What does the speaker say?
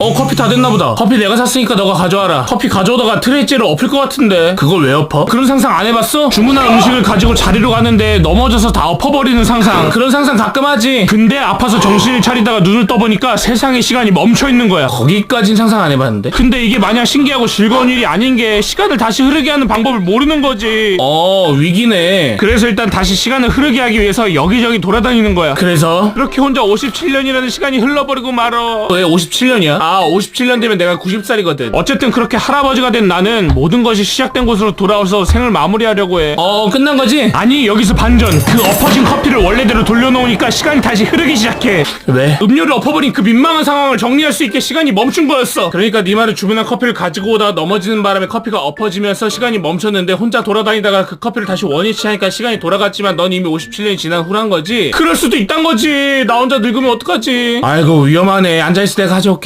어 커피 다 됐나 보다. 커피 내가 샀으니까 너가 가져와라. 커피 가져오다가 트레이째를 엎을 것 같은데. 그걸 왜 엎어? 그런 상상 안 해봤어? 주문한 음식을 가지고 자리로 가는데 넘어져서 다 엎어버리는 상상. 그런 상상 가끔 하지. 근데 아파서 정신을 차리다가 눈을 떠보니까 세상의 시간이 멈춰있는 거야. 거기까진 상상 안 해봤는데? 근데 이게 마냥 신기하고 즐거운 일이 아닌 게 시간을 다시 흐르게 하는 방법을 모르는 거지. 어 위기네. 그래서 일단 다시 시간을 흐르게 하기 위해서 여기저기 돌아다니는 거야. 그래서? 그렇게 혼자 57년이라는 시간이 흘러버리고 말어. 왜 57년이야? 아 57년 되면 내가 90살이거든. 어쨌든 그렇게 할아버지가 된 나는 모든 것이 시작된 곳으로 돌아와서 생을 마무리하려고 해 어 끝난 거지? 아니 여기서 반전. 그 엎어진 커피를 원래대로 돌려놓으니까 시간이 다시 흐르기 시작해. 왜? 음료를 엎어버린 그 민망한 상황을 정리할 수 있게 시간이 멈춘 거였어. 그러니까 네 말은 주문한 커피를 가지고 오다가 넘어지는 바람에 커피가 엎어지면서 시간이 멈췄는데 혼자 돌아다니다가 그 커피를 다시 원위치 하니까 시간이 돌아갔지만 넌 이미 57년이 지난 후란 거지? 그럴 수도 있단 거지. 나 혼자 늙으면 어떡하지? 아이고 위험하네. 앉아있을 때 가져올게